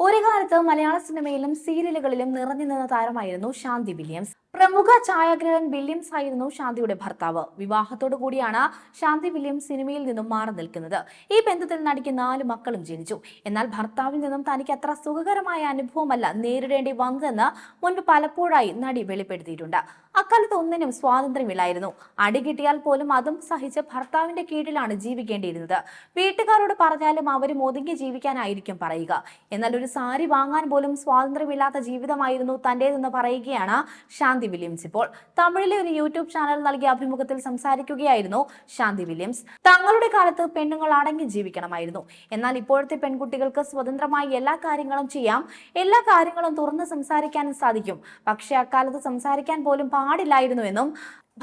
ഒരു കാലത്ത് മലയാള സിനിമയിലും സീരിയലുകളിലും നിറഞ്ഞു നിന്ന താരമായിരുന്നു ശാന്തി വില്യംസ്. പ്രമുഖ ഛായാഗ്രഹൻ വില്യംസ് ആയിരുന്നു ശാന്തിയുടെ ഭർത്താവ്. വിവാഹത്തോടു കൂടിയാണ് ശാന്തി വില്യംസ് സിനിമയിൽ നിന്നും മാറി നിൽക്കുന്നത്. ഈ ബന്ധത്തിൽ നടിക്ക് നാല് മക്കളും ജനിച്ചു. എന്നാൽ ഭർത്താവിൽ നിന്നും തനിക്ക് അത്ര സുഖകരമായ അനുഭവമല്ല നേരിടേണ്ടി വന്നതെന്ന് മുൻപ് പലപ്പോഴായി നടി വെളിപ്പെടുത്തിയിട്ടുണ്ട്. അക്കാലത്ത് ഒന്നിനും സ്വാതന്ത്ര്യമില്ലായിരുന്നു. അടി കിട്ടിയാൽ പോലും അതും സഹിച്ച് ഭർത്താവിന്റെ കീഴിലാണ് ജീവിക്കേണ്ടിയിരുന്നത്. വീട്ടുകാരോട് പറഞ്ഞാലും അവരും ഒതുങ്ങി ജീവിക്കാനായിരിക്കും പറയുക. എന്നാൽ ഒരു സാരി വാങ്ങാൻ പോലും സ്വാതന്ത്ര്യമില്ലാത്ത ജീവിതമായിരുന്നു തന്റേതെന്ന് പറയുകയാണ് ശാന്തി. വില്യംസ് ഇപ്പോൾ തമിഴിലെ ഒരു യൂട്യൂബ് ചാനൽ നൽകിയ അഭിമുഖത്തിൽ സംസാരിക്കുകയായിരുന്നു ശാന്തി വില്യംസ്. തങ്ങളുടെ കാലത്ത് പെണ്ണുങ്ങൾ അടങ്ങി ജീവിക്കണമായിരുന്നു. എന്നാൽ ഇപ്പോഴത്തെ പെൺകുട്ടികൾക്ക് സ്വതന്ത്രമായി എല്ലാ കാര്യങ്ങളും ചെയ്യാം. എല്ലാ കാര്യങ്ങളും തുറന്ന് സംസാരിക്കാനും സാധിക്കും. പക്ഷെ അക്കാലത്ത് സംസാരിക്കാൻ പോലും പാടില്ലായിരുന്നുവെന്നും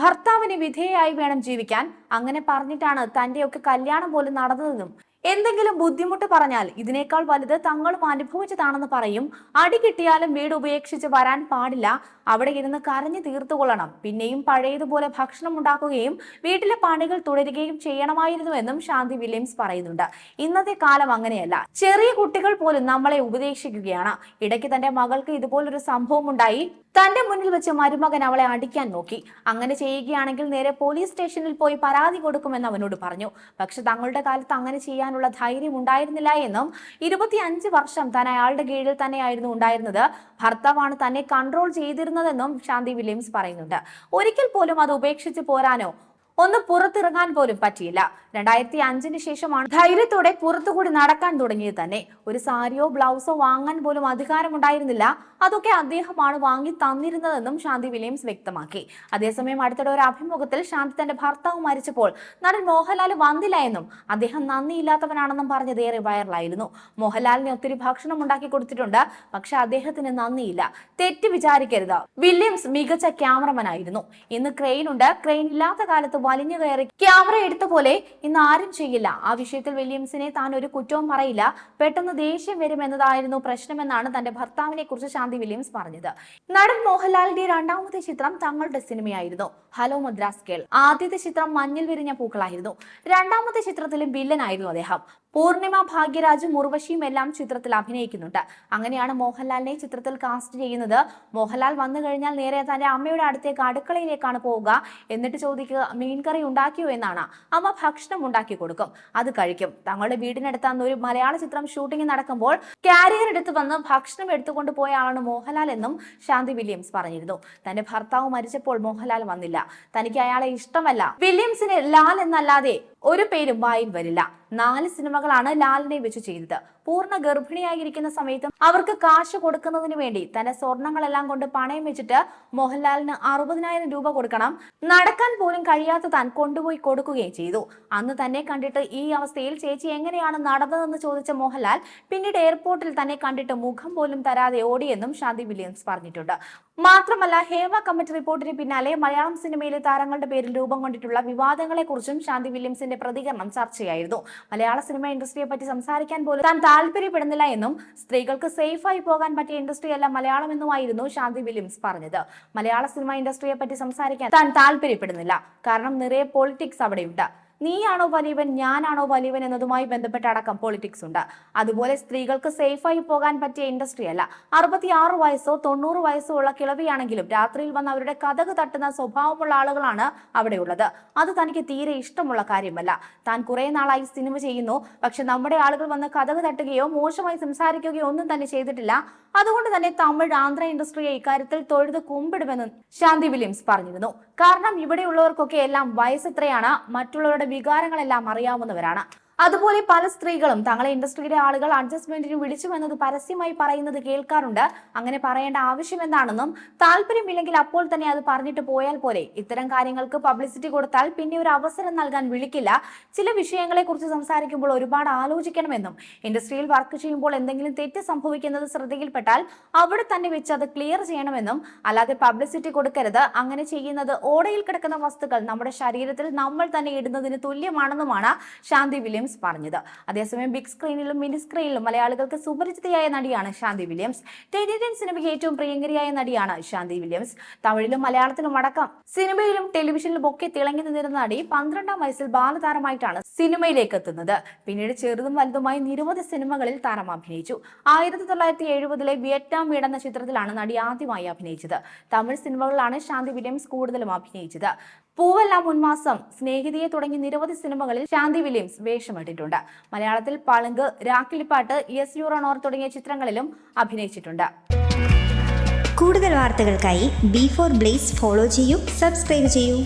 ഭർത്താവിന് വിധേയായി വേണം ജീവിക്കാൻ. അങ്ങനെ പറഞ്ഞിട്ടാണ് തന്റെയൊക്കെ കല്യാണം പോലും നടന്നതെന്നും എന്തെങ്കിലും ബുദ്ധിമുട്ട് പറഞ്ഞാൽ ഇതിനേക്കാൾ വലുത് തങ്ങളും അനുഭവിച്ചതാണെന്ന് പറയും. അടി കിട്ടിയാലും വീട് ഉപേക്ഷിച്ച് വരാൻ പാടില്ല. അവിടെ ഇരുന്ന് കരഞ്ഞു തീർത്തുകൊള്ളണം. പിന്നെയും പഴയതുപോലെ ഭക്ഷണം ഉണ്ടാക്കുകയും വീട്ടിലെ പണികൾ തുടരുകയും ചെയ്യണമായിരുന്നുവെന്നും ശാന്തി വില്യംസ് പറയുന്നുണ്ട്. ഇന്നത്തെ കാലം അങ്ങനെയല്ല. ചെറിയ കുട്ടികൾ പോലും നമ്മളെ ഉപദേശിക്കുകയാണ്. ഇടയ്ക്ക് തന്റെ മകൾക്ക് ഇതുപോലൊരു സംഭവം ഉണ്ടായി. തന്റെ മുന്നിൽ വെച്ച് മരുമകൻ അവളെ അടിക്കാൻ നോക്കി. അങ്ങനെ ചെയ്യുകയാണെങ്കിൽ നേരെ പോലീസ് സ്റ്റേഷനിൽ പോയി പരാതി കൊടുക്കുമെന്ന് അവനോട് പറഞ്ഞു. പക്ഷെ തങ്ങളുടെ കാലത്ത് അങ്ങനെ ചെയ്യാനുള്ള ധൈര്യം ഉണ്ടായിരുന്നില്ല എന്നും ഇരുപത്തിയഞ്ച് വർഷം താൻ അയാളുടെ കീഴിൽ തന്നെയായിരുന്നു ഉണ്ടായിരുന്നത്. ഭർത്താവാണ് തന്നെ കൺട്രോൾ ചെയ്തിരുന്നതെന്നും ശാന്തി വില്യംസ് പറയുന്നുണ്ട്. ഒരിക്കൽ പോലും അത് ഉപേക്ഷിച്ച് പോരാനോ ഒന്ന് പുറത്തിറങ്ങാൻ പോലും പറ്റിയില്ല. രണ്ടായിരത്തി അഞ്ചിന് ശേഷമാണ് ധൈര്യത്തോടെ പുറത്തുകൂടി നടക്കാൻ തുടങ്ങിയത് തന്നെ. ഒരു സാരിയോ ബ്ലൗസോ വാങ്ങാൻ പോലും അധികാരമുണ്ടായിരുന്നില്ല. അതൊക്കെ അദ്ദേഹമാണ് വാങ്ങി തന്നിരുന്നതെന്നും ശാന്തി വില്യംസ് വ്യക്തമാക്കി. അതേസമയം അടുത്തിടെ ഒരു അഭിമുഖത്തിൽ ശാന്തി തന്റെ ഭർത്താവ് മരിച്ചപ്പോൾ നടൻ മോഹൻലാൽ വന്നില്ല എന്നും അദ്ദേഹം നന്ദിയില്ലാത്തവനാണെന്നും പറഞ്ഞത് ഏറെ വൈറലായിരുന്നു. മോഹൻലാലിന് ഒത്തിരി ഭക്ഷണം ഉണ്ടാക്കി കൊടുത്തിട്ടുണ്ട് പക്ഷെ അദ്ദേഹത്തിന് നന്ദിയില്ല. തെറ്റ് വിചാരിക്കരുത്. വില്യംസ് മികച്ച ക്യാമറമാനായിരുന്നു. ഇന്ന് ക്രെയിൻ ഉണ്ട്. ക്രെയിൻ ഇല്ലാത്ത കാലത്ത് വലിഞ്ഞു കയറി ക്യാമറ എടുത്ത പോലെ ഇന്ന് ആരും ചെയ്യില്ല. ആ വിഷയത്തിൽ വില്യംസിനെ താൻ ഒരു കുറ്റവും പറയില്ല. പെട്ടെന്ന് ദേഷ്യം വരുമെന്നതായിരുന്നു പ്രശ്നമെന്നാണ് തന്റെ ഭർത്താവിനെ കുറിച്ച് ശാന്തി വില്യംസ് പറഞ്ഞത്. നടൻ മോഹൻലാലിന്റെ രണ്ടാമത്തെ ചിത്രം തങ്ങളുടെ സിനിമയായിരുന്നു. Hello Madras girl. ആദ്യത്തെ ചിത്രം മഞ്ഞിൽ വിരിഞ്ഞ പൂക്കളായിരുന്നു. രണ്ടാമത്തെ ചിത്രത്തിലും വില്ലനായിരുന്നു അദ്ദേഹം. പൂർണിമ ഭാഗ്യരാജും ഉർവശിയും എല്ലാം ചിത്രത്തിൽ അഭിനയിക്കുന്നുണ്ട്. അങ്ങനെയാണ് മോഹൻലാലിനെ ചിത്രത്തിൽ കാസ്റ്റ് ചെയ്യുന്നത്. മോഹൻലാൽ വന്നു കഴിഞ്ഞാൽ നേരെ തന്റെ അമ്മയുടെ അടുത്തേക്ക് അടുക്കളയിലേക്കാണ് പോവുക. എന്നിട്ട് ചോദിക്കുക മീൻകറി ഉണ്ടാക്കിയോ? എന്നാണ്. അമ്മ ഭക്ഷണം ഉണ്ടാക്കി കൊടുക്കും. അത് കഴിക്കും. തങ്ങളുടെ വീടിനടുത്ത് അന്ന് ഒരു മലയാള ചിത്രം ഷൂട്ടിംഗ് നടക്കുമ്പോൾ കാരിയർ എടുത്ത് വന്ന് ഭക്ഷണം എടുത്തുകൊണ്ട് പോയ ആളാണ് മോഹൻലാൽ എന്നും ശാന്തി വില്യംസ് പറഞ്ഞിരുന്നു. തന്റെ ഭർത്താവ് മരിച്ചപ്പോൾ മോഹൻലാൽ വന്നില്ല. തനിക്ക് അയാളെ ഇഷ്ടമല്ല. വില്യംസിന് ലാൽ എന്നല്ലാതെ ഒരു പേരും വായിൽ വരില്ല. നാല് സിനിമകളാണ് ലാലിനെ വെച്ച് ചെയ്തത്. പൂർണ ഗർഭിണിയായിരിക്കുന്ന സമയത്തും അവർക്ക് കാശ് കൊടുക്കുന്നതിന് വേണ്ടി തന്റെ സ്വർണങ്ങളെല്ലാം കൊണ്ട് പണയം വെച്ചിട്ട് മോഹൻലാലിന് അറുപതിനായിരം രൂപ കൊടുക്കണം. നടക്കാൻ പോലും കഴിയാത്ത താൻ കൊണ്ടുപോയി കൊടുക്കുകയും ചെയ്തു. അന്ന് തന്നെ കണ്ടിട്ട് ഈ അവസ്ഥയിൽ ചേച്ചി എങ്ങനെയാണ് നടന്നതെന്ന് ചോദിച്ച മോഹൻലാൽ പിന്നീട് എയർപോർട്ടിൽ തന്നെ കണ്ടിട്ട് മുഖം പോലും തരാതെ ഓടിയെന്നും ശാന്തി വില്യംസ് പറഞ്ഞിട്ടുണ്ട്. മാത്രമല്ല ഹേവ കമ്മിറ്റി റിപ്പോർട്ടിന് പിന്നാലെ മലയാളം സിനിമയിലെ താരങ്ങളുടെ പേരിൽ രൂപം കൊണ്ടിട്ടുള്ള വിവാദങ്ങളെക്കുറിച്ചും ശാന്തി വില്യംസിന്റെ പ്രതികരണം ചർച്ചയായിരുന്നു. മലയാള സിനിമ ഇൻഡസ്ട്രിയെ പറ്റി സംസാരിക്കാൻ പോലും താൻ താല്പര്യപ്പെടുന്നില്ല എന്നും സ്ത്രീകൾക്ക് സേഫായി പോകാൻ പറ്റിയ ഇൻഡസ്ട്രി അല്ല മലയാളം എന്നുമായിരുന്നു ശാന്തി വില്യംസ് പറഞ്ഞത്. മലയാള സിനിമ ഇൻഡസ്ട്രിയെ പറ്റി സംസാരിക്കാൻ താൻ താല്പര്യപ്പെടുന്നില്ല. കാരണം നിറയെ പൊളിറ്റിക്സ് അവിടെയുണ്ട്. നീയാണോ വലിയവൻ ഞാനാണോ വലിയവൻ എന്നതുമായി ബന്ധപ്പെട്ട അടക്കം പൊളിറ്റിക്സ് ഉണ്ട്. അതുപോലെ സ്ത്രീകൾക്ക് സേഫായി പോകാൻ പറ്റിയ ഇൻഡസ്ട്രി അല്ല. അറുപത്തിയാറ് വയസ്സോ തൊണ്ണൂറ് വയസ്സോ ഉള്ള കിളവിയാണെങ്കിലും രാത്രിയിൽ വന്ന് അവരുടെ കഥക് തട്ടുന്ന സ്വഭാവമുള്ള ആളുകളാണ് അവിടെയുള്ളത്. അത് തനിക്ക് തീരെ ഇഷ്ടമുള്ള കാര്യമല്ല. താൻ കുറെ നാളായി സിനിമ ചെയ്യുന്നു. പക്ഷെ നമ്മുടെ ആളുകൾ വന്ന് കഥക് തട്ടുകയോ മോശമായി സംസാരിക്കുകയോ ഒന്നും തന്നെ ചെയ്തിട്ടില്ല. അതുകൊണ്ട് തന്നെ തമിഴ് ആന്ധ്ര ഇൻഡസ്ട്രിയെ ഇക്കാര്യത്തിൽ തൊഴുത് കുമ്പിടുമെന്ന് ശാന്തി വില്യംസ് പറഞ്ഞിരുന്നു. കാരണം ഇവിടെയുള്ളവർക്കൊക്കെ എല്ലാം വയസ്സെത്രയാണ് മറ്റുള്ളവരുടെ വികാരങ്ങളെല്ലാം അറിയാവുന്നവരാണ്. അതുപോലെ പല സ്ത്രീകളും തങ്ങളെ ഇൻഡസ്ട്രിയിലെ ആളുകൾ അഡ്ജസ്റ്റ്മെന്റിന് വിളിച്ചുവെന്നത് പരസ്യമായി പറയുന്നത് കേൾക്കാറുണ്ട്. അങ്ങനെ പറയേണ്ട ആവശ്യം എന്താണെന്നും താല്പര്യമില്ലെങ്കിൽ അപ്പോൾ തന്നെ അത് പറഞ്ഞിട്ട് പോയാൽ പോലെ ഇത്തരം കാര്യങ്ങൾക്ക് പബ്ലിസിറ്റി കൊടുത്താൽ പിന്നെ ഒരു അവസരം നൽകാൻ വിളിക്കില്ല. ചില വിഷയങ്ങളെ കുറിച്ച് സംസാരിക്കുമ്പോൾ ഒരുപാട് ആലോചിക്കണമെന്നും ഇൻഡസ്ട്രിയിൽ വർക്ക് ചെയ്യുമ്പോൾ എന്തെങ്കിലും തെറ്റ് സംഭവിക്കുന്നത് ശ്രദ്ധയിൽപ്പെട്ടാൽ അവിടെ തന്നെ വെച്ച് അത് ക്ലിയർ ചെയ്യണമെന്നും അല്ലാതെ പബ്ലിസിറ്റി കൊടുക്കരുത്. അങ്ങനെ ചെയ്യുന്നത് ഓടയിൽ കിടക്കുന്ന വസ്തുക്കൾ നമ്മുടെ ശരീരത്തിൽ നമ്മൾ തന്നെ ഇടുന്നതിന് തുല്യമാണെന്നുമാണ് ശാന്തി വില്യംസ് വില്യംസ് പറഞ്ഞത്. അതേസമയം ബിഗ് സ്ക്രീനിലും മിനി സ്ക്രീനിലും മലയാളികൾക്ക് സുപരിചിതയായ നടിയാണ് ശാന്തി വില്യംസ്. ടെലിവിഷൻ സിനിമയ്ക്ക് ഏറ്റവും പ്രിയങ്കരിയായ നടിയാണ് ശാന്തി വില്യംസ്. തമിഴിലും മലയാളത്തിലും അടക്കം സിനിമയിലും ടെലിവിഷനിലും ഒക്കെ തിളങ്ങി നിന്നിരുന്ന നടി പന്ത്രണ്ടാം വയസ്സിൽ ബാലതാരമായിട്ടാണ് സിനിമയിലേക്ക് എത്തുന്നത്. പിന്നീട് ചെറുതും വലുതുമായി നിരവധി സിനിമകളിൽ താരം അഭിനയിച്ചു. ആയിരത്തി തൊള്ളായിരത്തി എഴുപതിലെ വിയറ്റ്നാം വീട് എന്ന ചിത്രത്തിലാണ് നടി ആദ്യമായി അഭിനയിച്ചത്. തമിഴ് സിനിമകളിലാണ് ശാന്തി വില്യംസ് കൂടുതലും അഭിനയിച്ചത്. പൂവെല്ലാം മുൻമാസം സ്നേഹിതയെ തുടങ്ങി നിരവധി സിനിമകളിൽ ശാന്തി വില്യംസ് വേഷമിട്ടിട്ടുണ്ട്. മലയാളത്തിൽ പളുങ്ക് രാക്കിളിപ്പാട്ട് യെസ് യൂറോണോർ തുടങ്ങിയ ചിത്രങ്ങളിലും അഭിനയിച്ചിട്ടുണ്ട്. കൂടുതൽ വാർത്തകൾക്കായി ബി ഫോർ ബ്ലേസ് ഫോളോ ചെയ്യൂ സബ്സ്ക്രൈബ് ചെയ്യൂ.